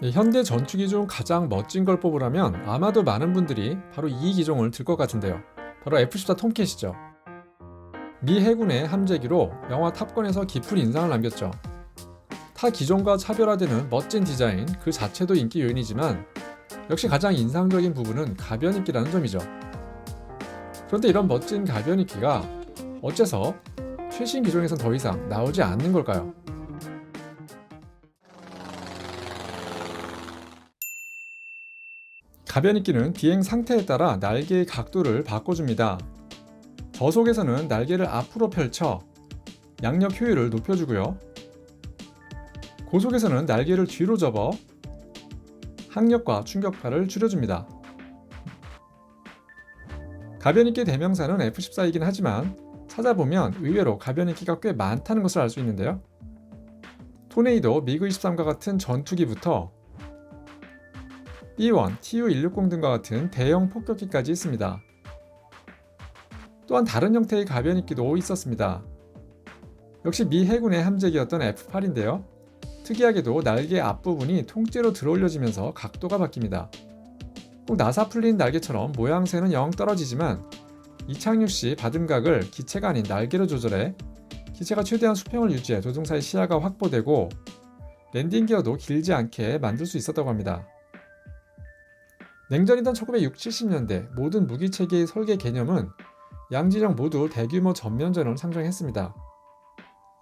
네, 현대 전투기 중 가장 멋진 걸 뽑으라면 아마도 많은 분들이 바로 이 기종을 들 것 같은데요. 바로 F-14 톰캣이죠. 미 해군의 함재기로 영화 탑건에서 깊은 인상을 남겼죠. 타 기종과 차별화되는 멋진 디자인 그 자체도 인기 요인이지만 역시 가장 인상적인 부분은 가변입기라는 점이죠. 그런데 이런 멋진 가변입기가 어째서 최신 기종에선 더 이상 나오지 않는 걸까요? 가변입기는 비행 상태에 따라 날개의 각도를 바꿔줍니다. 저속에서는 날개를 앞으로 펼쳐 양력 효율을 높여주고요. 고속에서는 날개를 뒤로 접어 항력과 충격파를 줄여줍니다. 가변입기 대명사는 F-14이긴 하지만 찾아보면 의외로 가변입기가 꽤 많다는 것을 알 수 있는데요. 토네이도 미그-23과 같은 전투기부터 B1, TU-160 등과 같은 대형 폭격기까지 있습니다. 또한 다른 형태의 가변입기도 있었습니다. 역시 미 해군의 함재기였던 F-8인데요. 특이하게도 날개 앞부분이 통째로 들어올려지면서 각도가 바뀝니다. 꼭 나사 풀린 날개처럼 모양새는 영 떨어지지만 이착륙 시 받은 각을 기체가 아닌 날개로 조절해 기체가 최대한 수평을 유지해 조종사의 시야가 확보되고 랜딩 기어도 길지 않게 만들 수 있었다고 합니다. 냉전이던 1960, 70년대 모든 무기 체계의 설계 개념은 양진영 모두 대규모 전면전을 상정했습니다.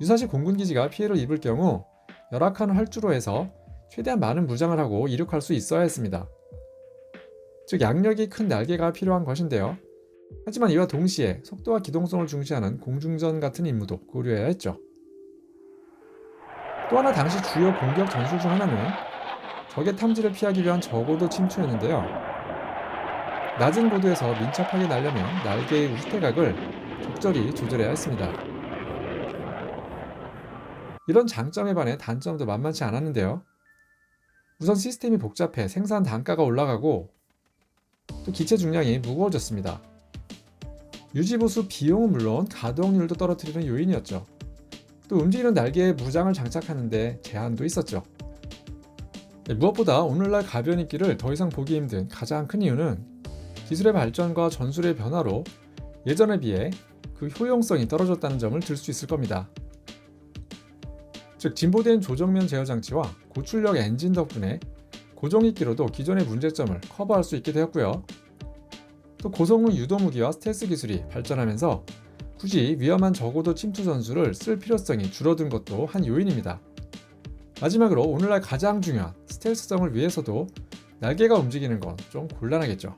유사시 공군 기지가 피해를 입을 경우 열악한 활주로 해서 최대한 많은 무장을 하고 이륙할 수 있어야 했습니다. 즉 양력이 큰 날개가 필요한 것인데요. 하지만 이와 동시에 속도와 기동성을 중시하는 공중전 같은 임무도 고려해야 했죠. 또 하나 당시 주요 공격 전술 중 하나는 적의 탐지를 피하기 위한 저고도 침투였는데요. 낮은 고도에서 민첩하게 날려면 날개의 우스태각을 적절히 조절해야 했습니다. 이런 장점에 반해 단점도 만만치 않았는데요. 우선 시스템이 복잡해 생산 단가가 올라가고 또 기체 중량이 무거워졌습니다. 유지보수 비용은 물론 가동률도 떨어뜨리는 요인이었죠. 또 움직이는 날개에 무장을 장착하는데 제한도 있었죠. 네, 무엇보다 오늘날 가변입기를 더 이상 보기 힘든 가장 큰 이유는 기술의 발전과 전술의 변화로 예전에 비해 그 효용성이 떨어졌다는 점을 들 수 있을 겁니다. 즉 진보된 조정면 제어 장치와 고출력 엔진 덕분에 고정익기로도 기존의 문제점을 커버할 수 있게 되었고요. 또 고성능 유도 무기와 스텔스 기술이 발전하면서 굳이 위험한 저고도 침투 전술을 쓸 필요성이 줄어든 것도 한 요인입니다. 마지막으로 오늘날 가장 중요한 스텔스성을 위해서도 날개가 움직이는 건 좀 곤란하겠죠.